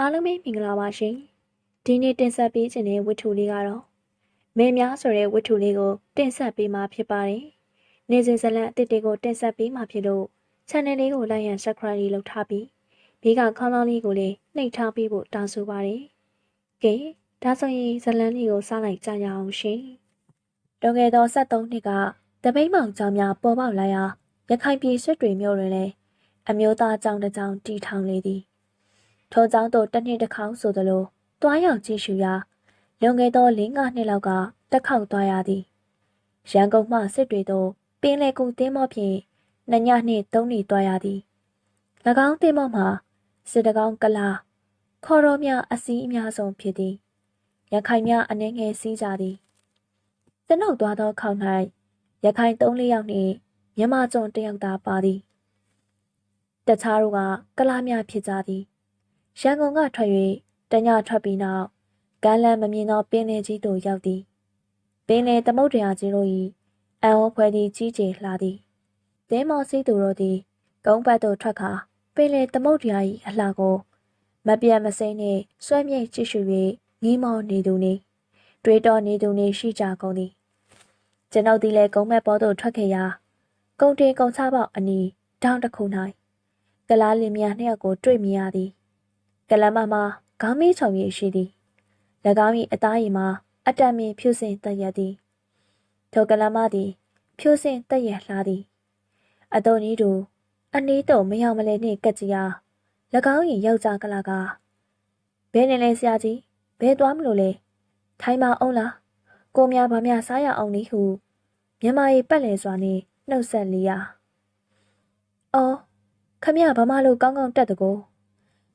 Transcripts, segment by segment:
အားလုံးပဲမင်္ဂလာပါရှင်ဒီနေ့တင်ဆက်ပေးခြင်းတဲ့ဝတ္ထုလေးကတော့မင်းများဆိုတဲ့ဝတ္ထုလေးကိုတင်ဆက်ပေးမှာဖြစ်ပါတယ်နေစဉ်ဇလန်အတစ်တွေကိုတင်ဆက်ပေးမှာဖြစ်လို့ channel လေးကို like and subscribe လေးလုပ်ထားပြီးဘေးကခေါင်းလောင်းလေးကိုလည်းနှိပ်ထားပေးဖို့တောင်းဆိုပါတယ်ကဲဒါဆိုရင်ဇလန်လေးကိုစလိုက်ကြရအောင်ရှင်တော်ငယ်သော73နှစ်ကတပိတ်မောင်ကြောင်များပေါ်ပေါက်လာရာရခိုင်ပြည်ဆွတ်တွေမြို့တွင်လည်းအမျိုးသားကြောင်တစ်ကြောင်တီထောင်လေသည် ထို့ကြောင့်တော့တစ်နှစ်တစ်ခေါက်ဆိုသလိုတွားရောက်ကြည့်ရှုရာလွန်ခဲ့သော၄-၅နှစ်လောက်ကတက်ခေါက်သွားရသည်ရန်ကုန်မှစစ်တွေသို့ပင်လေကူတင်းမော့ဖြင့်နှစ်ညနှင့်သုံးနေ့သွားရသည်၎င်းတင်းမော့မှာစစ်တကောင်းကလာခေါ်တော်များအစည်းအများဆုံးဖြစ်သည်ရခိုင်များအနေငယ်စည်းကြသည်ကျွန်ုပ်သွားသောခေါက်၌ရခိုင်၃-၄ယောက်နှင့်မြမကျုံတစ်ယောက်သာပါသည်တခြားတို့ကကလာများဖြစ်ကြသည် ရန်ကုန်ကထွက်၍တညထွက်ပြီးနောက်ကမ်းလမ်းမမြင်သောပင်လယ်ကြီးသို့ရောက်သည်ပင်လယ်သမုဒ္ဒရာကြီးတို့၏အံဩဖွဲသည်ကြီးကျယ်လှသည်တင်းမော်စီးသူတို့သည်ကုန်းပတ်သို့ထွက်ခါပင်လယ်သမုဒ္ဒရာ၏အလှကိုမပြတ်မစိမ့်နှင့်ဆွဲမြိတ်ကြည့်ရှု၍ငီးမောနေသူနေတွေးတော်နေသူနေရှိကြကုန်သည်ကျွန်ုပ်သည်လည်းကုန်းမက်ပေါ်သို့ထွက်ခဲ့ရာကုန်းတင်ကုန်းချပေါက်အနီးတောင်တစ်ခု၌ကလားလင်မြနှစ်ယောက်ကိုတွေ့မြင်ရသည် ကလမမှာခေါင်းမီးချုံရည်ရှိသည်၎င်း၏အသားရည်မှာအတံမြင်ဖြူစင်တက်ရသည်ထိုကလမသည်ဖြူစင်တက်ရလှသည်အတော်ကြီးတူအနီးတုံမယောင်မလဲနှင့်ကက်ကြီးအား၎င်း၏ယောက်ျားကလာကဘဲနေလဲဆရာကြီးဘဲသွားမလို့လဲထိုင်မအောင်လားကိုများဗမာစားရအောင်လေဟုမြမ၏ပတ်လည်စွာနှင့်နှုတ်ဆက်လျာအော်ခမရဗမာလိုကောင်းကောင်းတက်တကော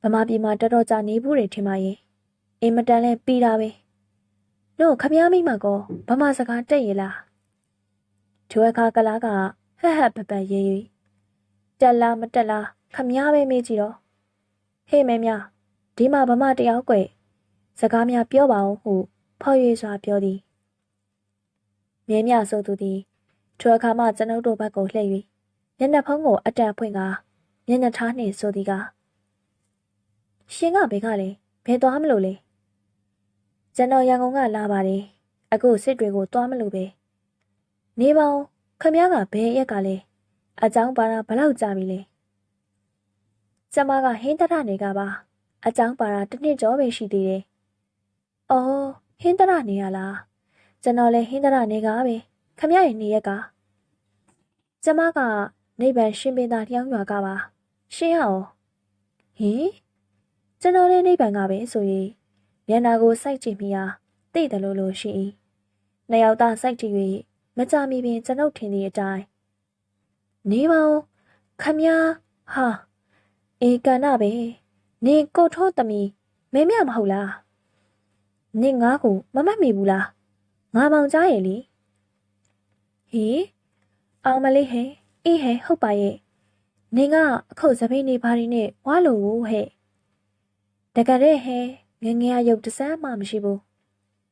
ဗမာပြည်မှာတော်တော်ကြာနေဘူးတွေထင်ပါရဲ့အင်မတန်လဲပြီးတာပဲတို့ခမည်းမိမကောဗမာစကားတက်ရလားထိုအခါကလားကဟက်ဟက်ပပရေးရေးတက်လားမတက်လားခမည်းပဲမေးကြည့်တော့ဟေးမဲများဒီမှာဗမာတယောက်ကွယ်စကားများပြောပါအောင်ဟုဖောက်ရွေးစွာပြောသည်မြဲမြဆိုသူသည်ထိုအခါမှကျွန်ုပ်တို့ဘက်ကိုလှည့်၍မျက်နှာဖုံးကိုအတန်ဖွင့်ကာမျက်နှာထားနှင့်ဆိုသည်က ရှင်ကဘယ်ကလဲဘယ်သွားမလို့လဲကျွန်တော်ရန်ကုန်ကလာပါတယ်အခုစစ်တွေကိုသွားမလို့ပဲနေပါဦးခမည်းကဘယ်ရက်ကလဲအကြောင်းပါတာဘလောက်ကြာပြီလဲကျမကဟင်းတရနေကပါအကြောင်းပါတာတစ်နှစ်ကျော်ပဲရှိသေးတယ်အော်ဟင်းတရနေရလားကျွန်တော်လည်းဟင်းတရနေကပဲခမည်းရဲ့နေရက်ကကျမကနေဗန်ရှင်ပင်သာတယောက်ရွာကပါရှင်းရအောင်ဟင် ကျွန်တော်လည်းနိဗ္ဗာန်ကပဲဆိုရင်မျက်နာကိုစိုက်ကြည့်မိရာသိတယ်လို့လို့ရှိ၏နှစ်ယောက်သားစိုက်ကြည့်၍မကြမီပင်ကျွန်ုပ်ထင်သည့်အတိုင်းနေပါဦးခမညာဟာအေကန္နာပဲနင်ကိုထိုးသမီးမဲမြမဟုတ်လားနင်ငါ့ကိုမမတ်မိဘူးလားငါမောင်ကြားရဲ့လေဟေးအောင်မလေးဟဲ့အေးဟဲ့ဟုတ်ပါရဲ့နင်ကအခုစပိန်နေပါရီနဲ့ဝါလို့ဟဲ့ တကယ်တဲ့ဟဲငငယ်ရုပ်တစမ်းမှမရှိဘူး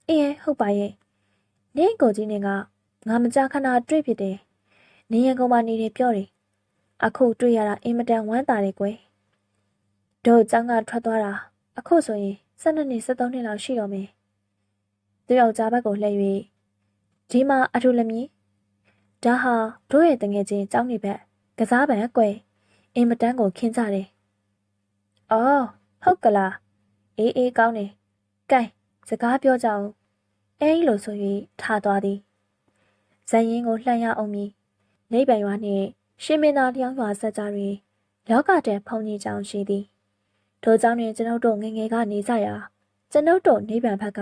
အေးဟုတ်ပါရဲ့နင်ကိုကြီးနင်ကငါမကြခဏတွေ့ဖြစ်တယ်နင်ရကောင်မနေတယ်ပြောတယ်အခုတွေ့ရတာအင်မတန်ဝမ်းသာတယ်ကွယ်တို့ចောင်းကထွက်သွားတာအခုဆိုရင်12နှစ်13နှစ်လောက်ရှိတော့မယ်သူယောက်ျားဘက်ကိုလှည့်၍ဒီမှာအထူးလည်းမြည်ဒါဟာတို့ရဲ့တငယ်ချင်းចောင်းနေဘက်ကစားပံကွယ်အင်မတန်ကိုခင်းကြတယ်။အော် ဟုတ်ကလားအေးအေးကောင်းတယ်။ကဲစကားပြောကြအောင်။အဲလိုဆို၍ထားသွားသည်။ဇန်ရင်ကိုလှမ်းရအောင်မီနေပံရွာနှင့်ရှင်မင်းသားလျောင်းရွာဆက်ကြတွင်လောကတည်းဖုန်ကြီးကြောင်ရှိသည်။ထိုကြောင့်တွင်ကျွန်ုပ်တို့ငငယ်ကနေကြရာကျွန်ုပ်တို့နေပံဘက်က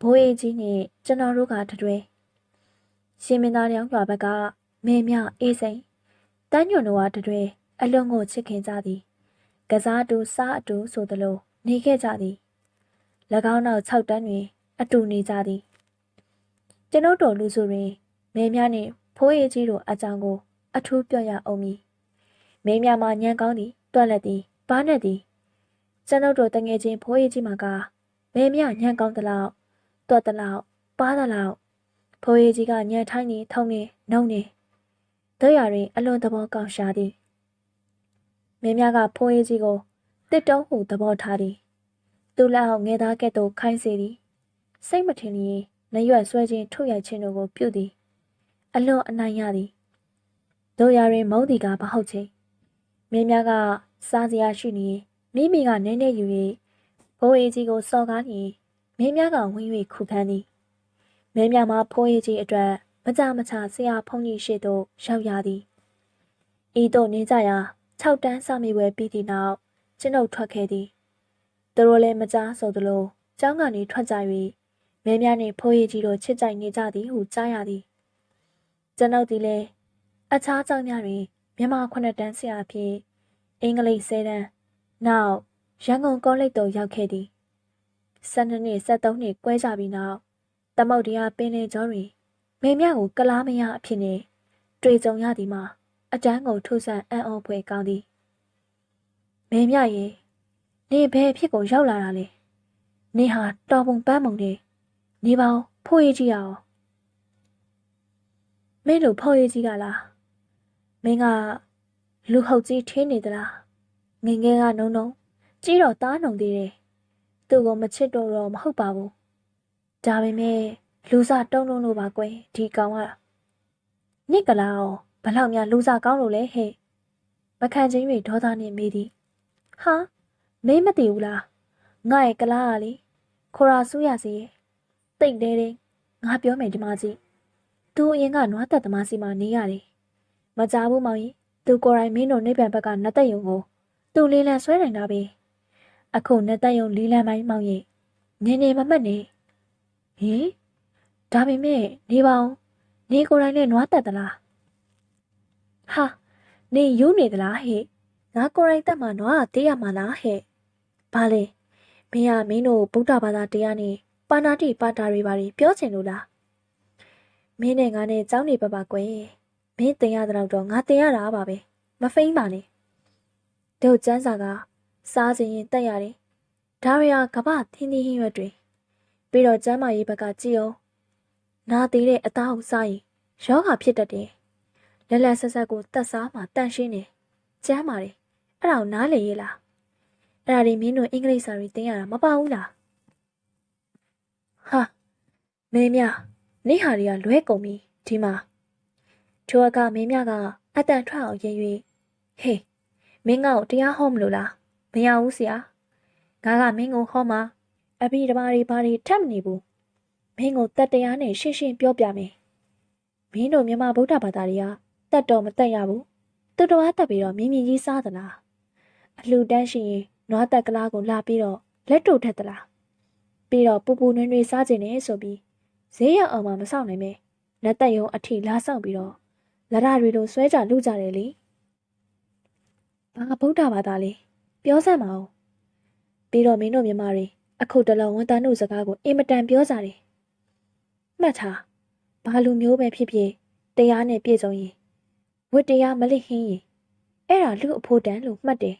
ဘိုးအေးကြီးနှင့်ကျွန်တော်တို့ကတတွဲရှင်မင်းသားလျောင်းရွာဘက်ကမဲမြအေးစိန်တန်းညွန့်တို့ကတတွဲအလွန်ကိုချစ်ခင်ကြသည် ကစားတူစားအတူဆိုသလိုနေခဲ့ကြသည်၎င်းနောက်6တန်းတွင်အတူနေကြသည်ကျွန်ုပ်တို့လူစုတွင်မဲများနှင့်ဖိုးရည်ကြီးတို့အကြောင်းကို အထူးပြောရအောင်မည်မဲများမှာညံကောင်းသည်တွက်လက်သည်ပါးနဲ့သည်ကျွန်ုပ်တို့တငယ်ချင်းဖိုးရည်ကြီးမှာကမဲများညံကောင်းသလောက်တွက်သလောက်ပါးသလောက်ဖိုးရည်ကြီးကညံထိုင်းနေထုံနေနှုံနေတို့ရတွင်အလွန်သဘောကောင်းရှာသည် မင်းများကဖိုးရေးကြီးကိုတစ်တုံးဟုသဘောထားသည်သူ့လက်အောက်ငယ်သားကဲ့သို့ခိုင်းစေသည်စိတ်မထင်လျင်နရွက်ဆွဲခြင်းထုတ်ရိုက်ခြင်းတို့ကိုပြုသည် အလွန်အနိုင်ရသည်တို့ရရင်မုံဒီကမဟုတ်ချင်းမင်းများကစားစရာရှိနေမိမိကနည်းနည်းယူ၍ဘိုးအေးကြီးကိုစော်ကားနေမင်းများကဝင်း၍ခုခံသည်မင်းများမှာဖိုးအေးကြီးအတွက်မကြမချဆရာဖုန်ကြီးရှိသို့ရောက်ရသည်ဤသို့နေကြရာ 6တန်းစမိဝဲပြီးသည့်နောက်ကျွန်ုပ်ထွက်ခဲ့သည်သူတို့လည်းမကြားဆိုသလိုကျောင်းကနေထွက်ကြ၍မင်းများနှင့်ဖိုးရီကြီးတို့ချစ်ကြိုက်နေကြသည်ဟုကြားရသည်ကျွန်ုပ်သည်လည်းအခြားကျောင်းများတွင်မြန်မာခုနှစ်တန်းဆရာအဖြစ်အင်္ဂလိပ်ဆယ်တန်းနောက်ရန်ကုန်ကောလိပ်သို့ရောက်ခဲ့သည်12နှစ်73နှစ်ကွဲကြပြီးနောက်သမုတ်တရားပင်လယ်ကျောတွင်မင်းများကိုကလားမရအဖြစ်နှင့်တွေ့ကြုံရသည်မှာ အတန်းကိုထုဆန်အံ့ဩဖွယ်ကောင်းသည်မင်းမြရေနေဘယ်အဖြစ်ကိုရောက်လာတာလဲနေဟာတော်ပုံပန်းမုံနေနေပေါင်းဖိုးရေးကြီးရအောင်မင်းတို့ဖိုးရေးကြီးကလားမင်းကလူဟုတ်ကြီးထင်းနေသလားငငယ်ကနုံနုံကြီးတော့တားနှုံသေးတယ်သူ့ကိုမချစ်တော့တော့မဟုတ်ပါဘူးဒါပေမဲ့လူစားတုံးလုံးလို့ပါကွယ်ဒီကောင်ကနစ်ကလာအောင် ဘလောက်များလူစားကောင်းလို့လဲဟဲ့မခံချင်း၍ဒေါသနှင့်မေးသည်ဟာမင်းမသိဘူးလားငါ့ရဲ့ကလားကလေခေါ်ရာဆူးရစီရဲ့တိတ်တဲတဲ့ငါပြောမယ်ဒီမကြီးသူအရင်ကနွားသက်သမားစီမှာနေရတယ်မကြဘူးမောင်ကြီးသူကိုယ်တိုင်မင်းတို့နေပြန်ဘက်ကနတ်သက်ယုံကိုသူလေးလံဆွဲနိုင်တာပဲအခုနတ်သက်ယုံလေးလံပိုင်းမောင်ကြီးနေနေမမှတ်နေဟင်ဒါပေမဲ့နေပါအောင်နေကိုယ်တိုင်နဲ့နွားသက်သလား ဟာနေယူနေသလားဟဲ့ငါကိုရိုင်းတက်မှာနွားတေးရမှာလားဟဲ့ဘာလဲမင်းကမင်းတို့ဗုဒ္ဓဘာသာတရားနဲ့ပါဏာတိပါတာတွေဘာတွေပြောချင်လို့လားမင်းနဲ့ငါနဲ့ကြောင်းနေပါပါကွယ်မင်းတင်ရတဲ့တော့ငါတင်ရတာပါပဲမဖိမ့်ပါနဲ့တို့ကျန်းစာကစားခြင်းရင်တက်ရတယ်ဒါရီယာကပသင်းသင်းဟင်းရွက်တွေပြီးတော့ကျမ်းမာရေးဘက်ကကြည့်အောင်နာသေးတဲ့အသားကိုစားရင်ယောဂဖြစ်တတ်တယ် လက်လက်ဆက်ဆက်ကိုတတ်စားမှတန့်ရှင်းတယ်ကျမ်းမာတယ်အဲ့ဒါကိုနားလေရေးလားအဲ့ဒါတွေမင်းတို့အင်္ဂလိပ်စာတွေသင်ရတာမပါဘူးလားဟာမင်းမြနေဟာတွေကလွဲကုန်ပြီဒီမှာထိုအကမင်းမြကအတန်ထွက်အောင်ရင်၍ဟေးမင်းကောတရားဟောမလို့လားမရဘူးဆရာငါကမင်းကိုဟောမှာအဘိဓမ္မာတွေဘာတွေထပ်မနေဘူးမင်းကိုတတ်တရားနဲ့ရှင်းရှင်းပြောပြမယ်မင်းတို့မြန်မာဗုဒ္ဓဘာသာတွေက တတ်တော်မတတ်ရဘူးသူတော်အားတက်ပြီးတော့မြင်းမြင်းကြီးစားသလားအလှတန်းရှိရင်နွားတက်ကလားကိုလာပြီးတော့လက်တို့ထက်သလားပြီးတော့ပူပူနွေ့နွေ့စားခြင်းနဲ့ဆိုပြီးဈေးရောက်အောင်မှမဆောင်နိုင်ပဲလက်သက်ရုံအထိလာဆောင်ပြီးတော့လရတွေလိုဆွဲကြလူကြတယ်လေဘာဗုဒ္ဓဘာသာလဲပြောစမ်းမအောင်ပြီးတော့မင်းတို့မြမတွေအခုတလုံးဝန်တန်းတို့စကားကိုအင်မတန်ပြောကြတယ်မှတ်ထားဘာလူမျိုးပဲဖြစ်ဖြစ်တရားနဲ့ပြည့်စုံရင် ဝတ္တရားမလစ်ဟင်းရင်အဲ့ဒါလူအဖို့တန်လို့မှတ်တယ်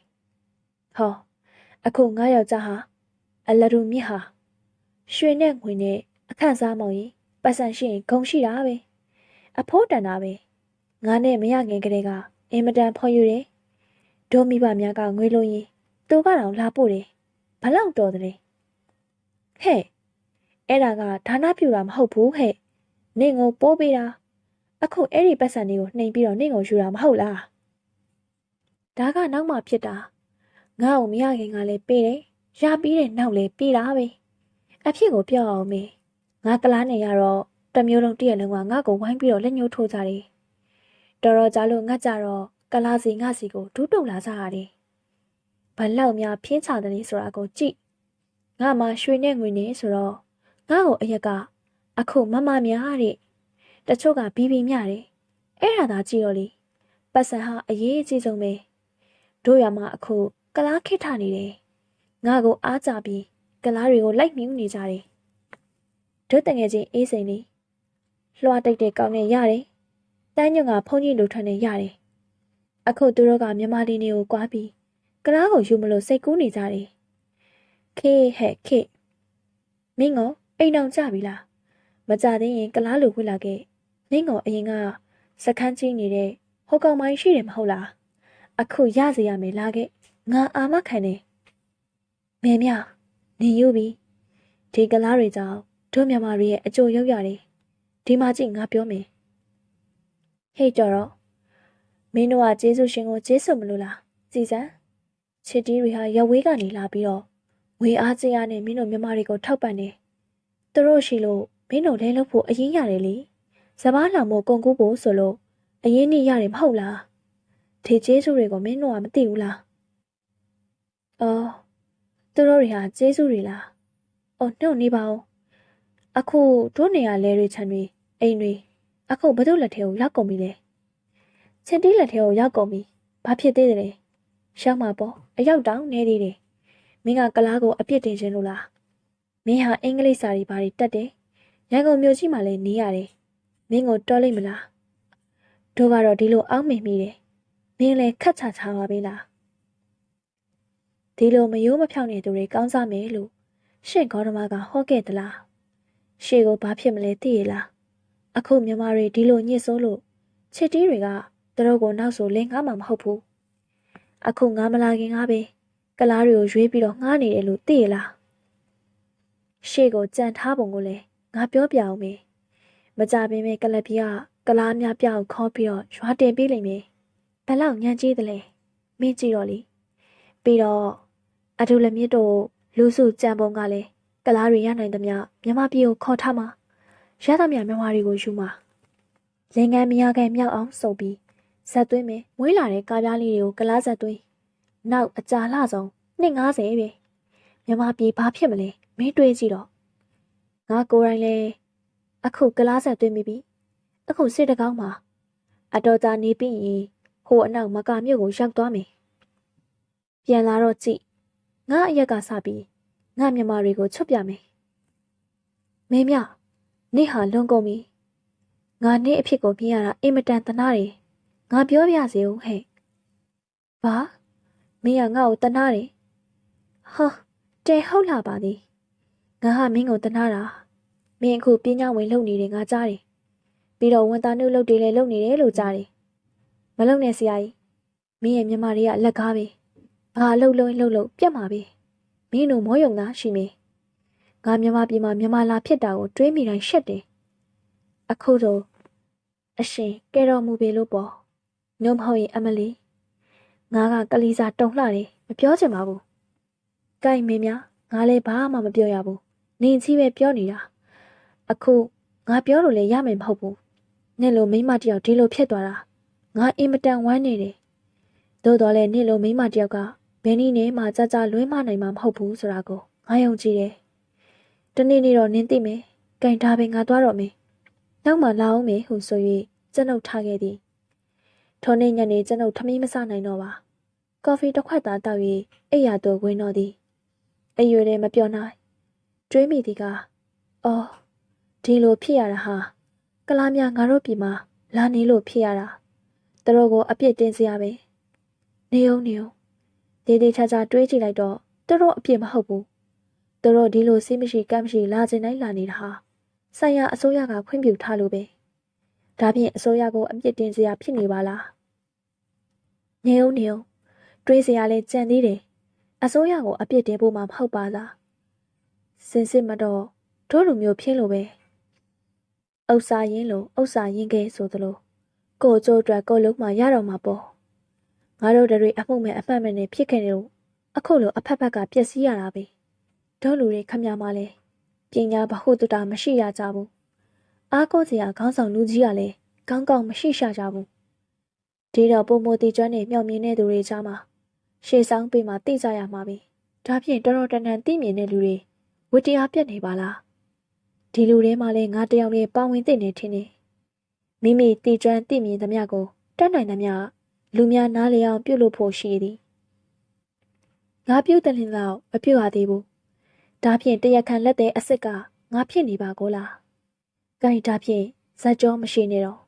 ဟောအခုငါယောက်ျားဟာအလရူမြစ်ဟာရွှေနဲ့ငွေနဲ့အခန့်စားမောင်ရင်ပတ်စံရှိရင်ဂုံရှိတာပဲအဖိုးတန်တာပဲငါနဲ့မရငင်ကလေးကအင်မတန်ဖော်ယူတယ်ဒိုမိဘများကငွေလို့ရင်သူကတော့လာပို့တယ်ဘလောက်တော်တယ်ဟဲ့အဲ့ဒါကဒါနပြူတာမဟုတ်ဘူးဟဲ့နင့်ကိုပိုးပေးတာ အခုအဲ့ဒီပတ်စံလေးကိုနှိမ်ပြီးတော့နင့်ကိုယူတာမဟုတ်လားဒါကနောက်မှဖြစ်တာငါ့ကိုမရခင်ကလည်းပေးတယ်ရပြီးတဲ့နောက်လည်းပေးတာပဲအဖြစ်ကိုပြောအောင်မေငါကလားနေရတော့တမျိုးလုံးတည့်ရလုံးကငါ့ကိုဝိုင်းပြီးတော့လက်ညှိုးထိုးကြတယ်တော်တော်ကြာလို့ငါကြတော့ကလားစီငါစီကိုဒူးတုံလာကြရတယ်ဘလောက်များဖြင်းချတယ်ဆိုတာကိုကြည့်ငါမှရွှေနဲ့ငွေနဲ့ဆိုတော့ငါ့ကိုအရက်ကအခုမမများတဲ့ တချို့ကဘီဘီမြတယ်အဲ့ဒါသာကြည့်တော့လေပတ်စံဟာအရေးအကြီးဆုံးပဲတို့ရမှာအခုကလားခိထနေတယ်ငါကိုအားကြပြီးကလားတွေကိုလိုက်မြူးနေကြတယ်တို့တငယ်ချင်းအေးစိန်လေးလွှာတိတ်တဲ့ကောင်းနဲ့ရတယ်တန်းညွန့်ကဖုန်းကြီးလိုထွက်နေရတယ်အခုသူတို့ကမြန်မာလီနေကိုကွာပြီးကလားကိုယူမလို့စိတ်ကူးနေကြတယ်ခေဟဲ့ခေမင်းကအိမ်အောင်ကြပြီလားမကြသေးရင်ကလားလိုဝင်လာခဲ့ မင်းကအရင်ကစခန်းချင်းနေတဲ့ဟိုကောင်မိုင်းရှိတယ်မဟုတ်လားအခုရစေရမယ်လာခဲ့ငါအာမခံနေမေမြနင်ယူပြီဒီကလားတွေကြောင့်တို့မြန်မာတွေရဲ့အကျိုးရောက်ရတယ်ဒီမှာကြည့်ငါပြောမယ်ဟေ့ကြော်တော့မင်းတို့ကကျေးဇူးရှင်ကိုကျေးဇူးမလို့လားစီစံချစ်တီးတွေဟာရဝေးကနေလာပြီးတော့ဝေအားကြီးအားနဲ့မင်းတို့မြန်မာတွေကိုထောက်ပံ့နေသူတို့ရှိလို့မင်းတို့လဲလို့ဖို့အရင်ရတယ်လေ စပားလောင်မို့ကုန်ကူးဖို့ဆိုလို့အရင်နေ့ရတယ်မဟုတ်လားဒီကျေးဇူးတွေကိုမင်းတို့ကမသိဘူးလားအော်သူတို့တွေဟာကျေးဇူးတွေလားအော်နှုတ်နေပါဦးအခုတို့နေရလဲတွေချန်တွေအိမ်တွေအခုဘသူလက်ထဲကိုရောက်ကုန်ပြီလေချစ်တီးလက်ထဲကိုရောက်ကုန်ပြီဘာဖြစ်သေးတယ်လဲရှောင်းမှာပေါ့အရောက်တောင်နေသေးတယ်မင်းကကလားကိုအပြစ်တင်ခြင်းလို့လားမင်းဟာအင်္ဂလိပ်စာတွေဘာတွေတက်တယ်ရန်ကုန်မြို့ကြီးမှာလည်းနေရတယ် မင်းကိုတော်လိမ့်မလားတို့ကတော့ဒီလိုအောက်မေ့မိတယ်မင်းလည်းခက်ချာချာပါပဲလားဒီလိုမယိုးမဖြောင်းနေသူတွေကောင်းစားမယ်လို့ရှင့်ဂေါတမကဟောခဲ့သလားရှေ့ကိုဘာဖြစ်မလဲသိရလားအခုမြန်မာတွေဒီလိုညှစ်ဆိုးလို့ချစ်တီးတွေကသူတို့ကိုနောက်ဆိုလင်ငားမှာမဟုတ်ဘူးအခုငားမလာခင်ကပဲကလားတွေကိုရွေးပြီးတော့ငားနေတယ်လို့သိရလားရှေ့ကိုကြံထားပုံကိုလည်းငါပြောပြအောင်မေ မကြပင်ပဲကလပ်ပြကလားများပြောက်ခေါ်ပြီးတော့ရွာတင်ပေးလိမ့်မယ်ဘယ်လောက်ညံကြီးသလဲမင်းကြည့်တော့လေပြီးတော့အထူးလက်မြစ်တို့လူစုကြံပုံကလည်းကလားတွေရနိုင်သမျှမြမပြေကိုခေါ်ထားမှာရသမျှမြမတွေကိုယူမှာလင်ငန်းမရကန်မြောက်အောင်စုပ်ပြီးဇက်သွင်းမယ်မွေးလာတဲ့ကားပြားလေးတွေကိုကလားဇက်သွင်းနောက်အကြာလှဆုံး250ပဲမြမပြေဘာဖြစ်မလဲမင်းတွေးကြည့်တော့ငါကိုယ်တိုင်လဲ အခုကလားဇက်သွင်းပြီးပြီအခုစစ်တကောင်းမှာအတော်ကြာနေပြီးရင်ဟိုအနောက်မကာမြို့ကိုရောက်သွားမယ်ပြန်လာတော့ကြည့်ငါအရက်ကစပြီးငါမြန်မာတွေကိုချွတ်ပြမယ်မင်းမြနေဟာလွန်ကုန်ပြီငါနေအဖြစ်ကိုမြင်ရတာအင်မတန်သနာတယ်ငါပြောပြစေဦးဟဲ့ဘာမင်းကငါ့ကိုတနာတယ်ဟာတဲဟုတ်လာပါသည်ငါဟာမင်းကိုတနာတာ မင်းအခုပညာဝင်လုပ်နေတယ်ငါကြားတယ်ပြီးတော့ဝန်သားနှုတ်လုပ်တယ်လည်းလုပ်နေတယ်လို့ကြားတယ်မလုပ်နဲ့ဆရာကြီးမင်းရဲ့မြန်မာတွေကအလက်ကားပဲဘာလှုပ်လို့လှုပ်လို့ပြတ်မှာပဲမင်းတို့မောယုံသားရှိမေငါမြန်မာပြည်မှာမြန်မာလာဖြစ်တာကိုတွေးမိတိုင်းရှက်တယ်အခုတော့အရှင်ကဲတော်မူပေလို့ပေါ့နှုံမဟုတ်ရင်အမလီငါကကလေးစားတုံလှတယ်မပြောချင်ပါဘူးကြိုက်မင်းများငါလည်းဘာမှမပြောရဘူးနင်ကြီးပဲပြောနေတာ အခုငါပြောလို့လည်းရမယ်မဟုတ်ဘူးနေ့လိုမိမတယောက်ဒီလိုဖြစ်သွားတာငါအင်မတန်ဝမ်းနေတယ်သို့တော်လည်းနေ့လိုမိမတယောက်ကဘယ်နည်းနဲ့မှကြကြလွှဲမနိုင်မှာမဟုတ်ဘူးဆိုတာကိုငါယုံကြည်တယ်။တနေ့နေ့တော့နင်းသိမယ်။ကင်ထားပဲငါသွားတော့မယ်။နောက်မှလာအောင်မယ်ဟုဆို၍ကျွန်ုပ်ထားခဲ့သည်။ထိုနေ့ညနေကျွန်ုပ်ထမင်းမစနိုင်တော့ပါ။ကော်ဖီတစ်ခွက်သာတောက်၍အိပ်ရာသို့ဝင်တော့သည်။အရွယ်လည်းမပြောနိုင်။တွေးမိသည်ကအော် ဒီလိုဖြစ်ရတာဟာကလားများငါတို့ပြည်မှာလာနေလို့ဖြစ်ရတာ။သူတို့ကိုအပြစ်တင်စရာပဲ။နေအောင်နေအောင်ဒေးဒေးချာချာတွေးကြည့်လိုက်တော့သူတို့အပြစ်မဟုတ်ဘူးသူတို့ဒီလိုစိတ်မရှိကမ်းမရှိလာခြင်းတိုင်းလာနေတာဟာဆိုင်ရာအစိုးရကခွင့်ပြုထားလို့ပဲဒါဖြင့်အစိုးရကိုအပြစ်တင်စရာဖြစ်နေပါလားနေအောင်နေအောင်တွေးစရာလဲကြံသေးတယ်အစိုးရကိုအပြစ်တင်ဖို့မှမဟုတ်ပါလားစင်စစ်မတော့တို့လူမျိုးဖြစ်လို့ပဲ ဥစ္စာရင်းလို့ဥစ္စာရင်းခဲ့ဆိုသလိုကိုကျိုးအတွက်ကိုလုံးမှရတော့မှာပေါ့ငါတို့တွေအမှုမဲ့အမှတ်မဲ့နဲ့ဖြစ်ခဲ့တယ်လို့အခုလိုအဖက်ဖက်ကပျက်စီးရတာပဲတို့လူတွေခမရမလဲပညာဘဟုတတာမရှိရကြဘူးအားကိုးစရာခေါင်းဆောင်လူကြီးကလည်းကောင်းကောင်းမရှိရှာကြဘူးဒီတော့ပုံမတီကျွမ်းနဲ့မြောက်မြင်တဲ့သူတွေကြားမှာရှေ့ဆောင်ပေးမှသိကြရမှာပဲဒါဖြင့်တော်တော်တန်တန်သိမြင်တဲ့လူတွေဝတ္တရားပြတ်နေပါလား ဒီလူတွေမှလည်းငါတယောက်နဲ့ပါဝင်သိနေထင်တယ်မိမိတီကျွမ်းသိမြင်သမျှကိုတတ်နိုင်သမျှလူများနားလည်အောင်ပြုလုပ်ဖို့ရှိသည်ငါပြုတ်တယ်လင်းတော့မပြုတ်ရသေးဘူးဒါဖြင့်တရခံလက်တဲ့အစ်စ်ကငါဖြစ်နေပါကောလားဂိုင်ဒါဖြင့်ဇက်ကြောမရှိနေတော့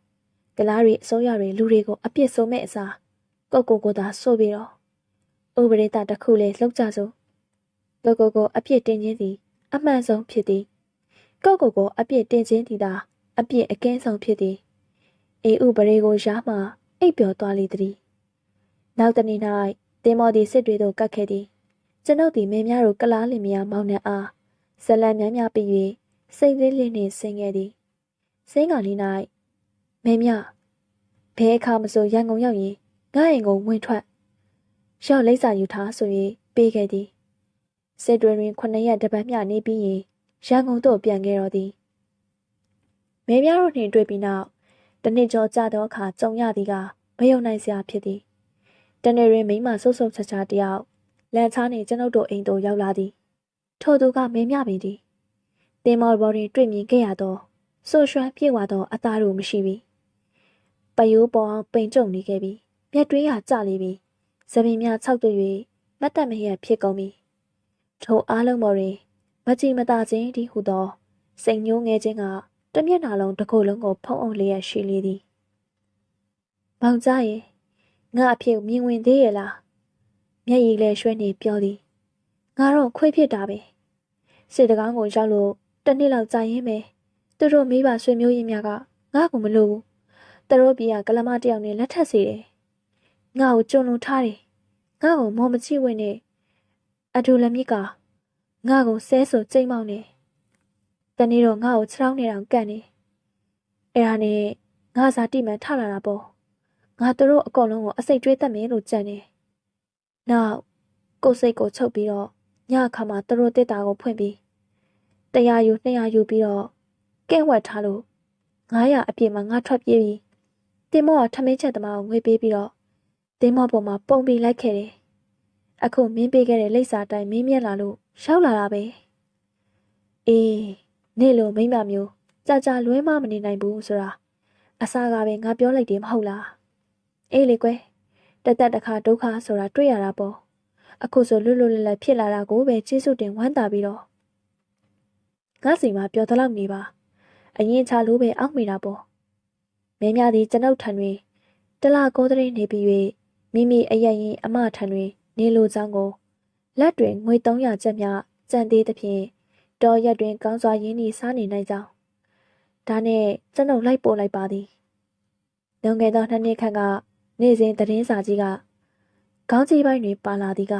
ကလားတွေအစိုးရတွေလူတွေကိုအပြစ်ဆုံးမဲ့အစားကိုကိုကိုသာဆိုပြီးတော့ဥပဒေတာတစ်ခုလေလှုပ်ကြစို့ကိုကိုကိုအပြစ်တင်ခြင်းသည်အမှန်ဆုံးဖြစ်သည် ကိုကိုကိုအပြစ်တင်ခြင်းသည်သာအပြစ်အကင်းဆုံးဖြစ်သည်အေဥပဒေကိုရမှအိပ်ပျော်သွားလေသည်နောက်တနေ့၌တင်မော်သည်စစ်တွေသို့ကတ်ခဲ့သည်ကျွန်ုပ်ဒီမင်းများတို့ကလားလင်မယားမောင်နှံအားဇလံများများပြီး၍စိတ်လေးလေးနှင့်ဆင်းခဲ့သည်စင်းကလေး၌မင်းများဘဲအခါမစိုးရန်ကုန်ရောက်ရင်ငါ့အိမ်ကိုဝင်ထွက်ရောက်လိမ့်စာယူထားဆို၍ပေးခဲ့သည်စစ်တွေတွင်ခုနှစ်ရက်တပတ်မျှနေပြီးရင် ရန်ကုန်သို့ပြန်ခဲ့တော်သည်မင်းများတို့နှင့်တွေ့ပြီးနောက်တနစ်ကျော်ကြာသောအခါကြုံရသည်ကမယုံနိုင်စရာဖြစ်သည်တနေ့တွင်မိမဆုပ်ဆုပ်ချာချာတယောက်လန်ချားနှင့်ကျွန်ုပ်တို့အိမ်သို့ရောက်လာသည်ထို့သူကမင်းမြပေသည်တင်မော်ဘော်တွင်တွေ့မြင်ခဲ့ရသောဆိုရွှမ်းပြေဝသောအသားတို့မရှိပြီပယိုးပေါ်အောင်ပိန်ကြုံနေခဲ့ပြီမျက်တွင်းကကျလေပြီသပင်များခြောက်သွေ့၍မတ်တက်မရဖြစ်ကုန်ပြီထိုအားလုံးပေါ်တွင် မကြည်မသာခြင်းဒီဟုသော စိတ်ညှိုးငယ်ခြင်းကတမျက်နှာလုံးတစ်ခုလုံးကိုဖုံးအုပ်လျက်ရှိလေသည်မောင်ကြားရဲ့ငါအဖြစ်မြင်ဝင်သေးရဲ့လားမျက်ရည်လည်းရွှဲနေပြောသည်ငါတော့ခွေးဖြစ်တာပဲစစ်တကောင်းကိုရောက်လို့တစ်နှစ်လောက်ကြာရင်ပဲသူတို့မိဘဆွေမျိုးရင်းများကငါ့ကိုမလို့ဘူးသူတို့ပြည်ကကလမတယောက်နဲ့လက်ထပ်စီတယ်ငါ့ကိုကြုံလုံထားတယ်ငါ့ကိုမော်မချိဝင်နဲ့အထူလည်းမြစ်က ငါ့ကိုဆဲဆိုကြိမ်မောင်းနေတနေ့တော့ငါ့ကိုခြေထောက်နေတောင်ကန့်နေအဲ့ဒါနဲ့ငါစာတိမှန်ထလာတာပေါ့ငါတို့အကုန်လုံးကိုအစိတ်တွေးတတ်မယ်လို့ကြံနေနောက်ကိုယ်စိတ်ကိုချုပ်ပြီးတော့ညအခါမှာသူတို့တစ်တာကိုဖွင့်ပြီးတရားယူ200ယူပြီးတော့ကဲဝက်ထားလို့900အပြည့်မှာငါထွက်ပြေးပြီးတင်မောကထမင်းချက်သမားကိုငွေပေးပြီးတော့တင်မောပေါ်မှာပုံပြီးလိုက်ခဲ့တယ် အခုမင်းပေးခဲ့တဲ့လိပ်စာတိုင်းမင်းမြက်လာလို့ရောက်လာတာပဲအေးနေ့လိုမိမမျိုးကြာကြာလွဲမမနေနိုင်ဘူးဆိုတာအစားကပဲငါပြောလိုက်တယ်မဟုတ်လားအေးလေကွယ်တသက်တစ်ခါဒုက္ခဆိုတာတွေ့ရတာပေါ့အခုဆိုလွတ်လွတ်လပ်လပ်ဖြစ်လာတာကိုပဲကျေးဇူးတင်ဝမ်းသာပြီးတော့ငါစီမှာပြောသလောက်နေပါအရင်ချလို့ပဲအောက်မိတာပေါ့မင်းများသည်ကျွန်ုပ်ထံတွင်တလကိုတရင်နေပြီး၍မိမိအယက်ရင်အမထံတွင် နေလိုကြောင်းကိုလက်တွင်ငွေ300ကျပ်မျှကြံသေးသဖြင့်တော်ရက်တွင်ကောင်းစွာရင်းနှီးစားနေနိုင်ကြောင်းဒါနဲ့ကျွန်ုပ်လိုက်ပို့လိုက်ပါသည်လွန်ခဲ့သောနှစ်နှစ်ခန့်ကနေ့စဉ်သတင်းစာကြီးကခေါင်းကြီးပိုင်းတွင်ပါလာသည်က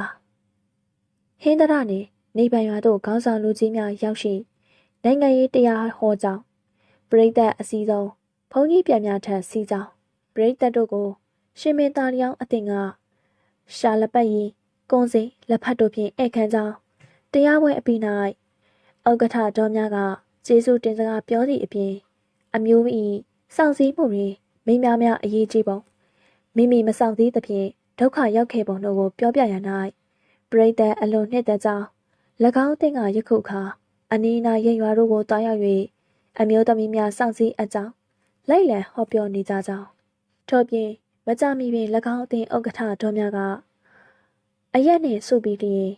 ဟင်းတရနှင့်နေပန်ရွာသို့ခေါင်းဆောင်လူကြီးများရောက်ရှိနိုင်ငံရေးတရားဟောကြောင်းပရိသတ်အစည်းဆုံးဘုန်းကြီးပြန်များထံစီကြောင်းပရိသတ်တို့ကို ရှင်မင်းသားလျောင်းအတင်က ရှာလပတ်ရီကုန်းစိလက်ဖတ်တို့ဖြင့်ဧကန်ကြောင်းတရားပွဲအပိ၌ဥက္ကဋ္ဌတော်များကကျေးဇူးတင်စကားပြောသည့်အပြင်အမျိုး၏စောင့်စည်းမှုတွင်မိများများအရေးကြီးပုံမိမိမဆောင်သေးသဖြင့်ဒုက္ခရောက်ခဲ့ပုံတို့ကိုပြောပြရ၌ပရိသတ်အလွန်နှစ်သက်ကြောင်း၎င်းတင်ကယခုခါအနီးနာရင်ရွာတို့ကိုတွားရောက်၍အမျိုးသမီးများစောင့်စည်းအကြောင်းလိုက်လံဟောပြောနေကြကြောင်းထို့ပြင် မကြမီပင်၎င်းအသင်ဥက္ကဋ္ဌတော်များကအရက်နှင့်စုပြီးလျင်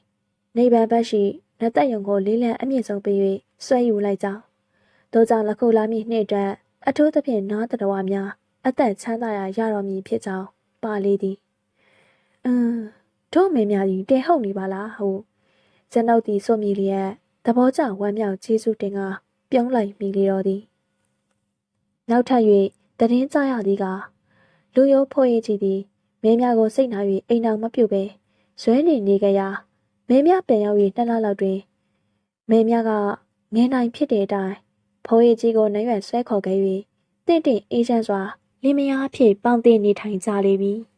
နေဗန်ဘတ်ရှိနတ်တက်ယုံကိုလေးလံအမြင့်ဆုံးပေး၍ဆွဲယူလိုက်ကြောင်းတို့ကြောင့်လခုလာမည့်နှစ်အတွက်အထူးသဖြင့်နားတတော်များအသက်ချမ်းသာရာရတော်မူဖြစ်ကြောင်းပါလေသည်အင်းတို့မင်းများကြီးတင်ဟုတ်နေပါလားဟုတ်ကျွန်ုပ်ဒီဆိုမြည်လျက်သဘောကျဝမ်းမြောက်ကျေးဇူးတင်ကပြုံးလိုက်မိလေတော်သည်နောက်ထပ်၍တရင်ကြရသည်က လူရိုးဖို့ရည်ကြည်သည်မင်းများကိုစိတ်နာ၍အိမ်အောင်မပြုတ်ပဲဇွဲနေနေကြရာမင်းများပြန်ရောက်၍နှစ်လလောက်တွင်မင်းများကငင်းနိုင်ဖြစ်တဲ့အတိုင်းဖိုးရည်ကြီးကိုနိုင်ရွယ်ဆွဲခေါ်ခဲ့၍တင့်တင့်အေးချမ်းစွာလင်းမယားအဖြစ်ပေါင်းတင်နေထိုင်ကြလေပြီ။